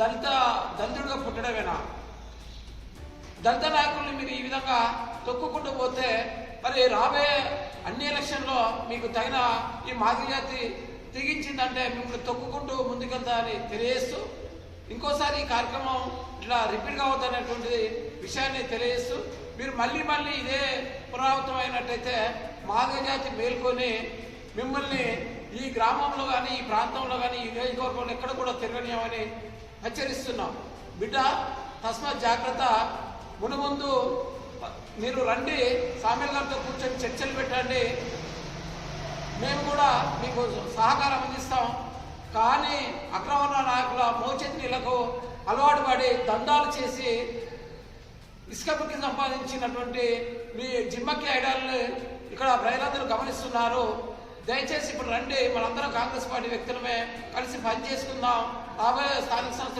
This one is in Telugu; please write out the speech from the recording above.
దళిత దళితుడిగా పుట్టడమేనా దళిత నాయకుల్ని మీరు ఈ విధంగా తొక్కుకుంటూ పోతే మరి రాబోయే అన్ని ఎలక్షన్లో మీకు తగిన ఈ మాదిరి జాతి తెగించిందంటే మిమ్మల్ని తొక్కుకుంటూ ముందుకెళ్తారని తెలియజేస్తూ ఇంకోసారి ఈ కార్యక్రమం ఇట్లా రిపీట్ కావద్దనేటువంటి విషయాన్ని తెలియజేస్తూ మీరు మళ్ళీ మళ్ళీ ఇదే పునరావృతం అయినట్టయితే జాతి మేల్కొని మిమ్మల్ని ఈ గ్రామంలో కానీ ఈ ప్రాంతంలో కానీ ఈ నియోజకవర్గంలో ఎక్కడ కూడా తిరగనీయమని హెచ్చరిస్తున్నాం. బిడ్డ తస్మాత్ జాగ్రత్త. మునుముందు మీరు రండి సామ్యుల గారితో కూర్చొని చర్చలు పెట్టండి. మేము కూడా మీకు సహకారం అందిస్తాం. కానీ అక్రమ నాయకుల మోచెత్నీలకు అలవాటు పడి దందాలు చేసి ఇసుకపుకి సంపాదించినటువంటి మీ జిమ్మకి ఐడాల్ని ఇక్కడ ప్రజలందరూ గమనిస్తున్నారు. దయచేసి ఇప్పుడు రండి మనందరం కాంగ్రెస్ పార్టీ వ్యక్తులమే కలిసి పనిచేసుకుందాం. రాబోయే స్థానిక సంస్థ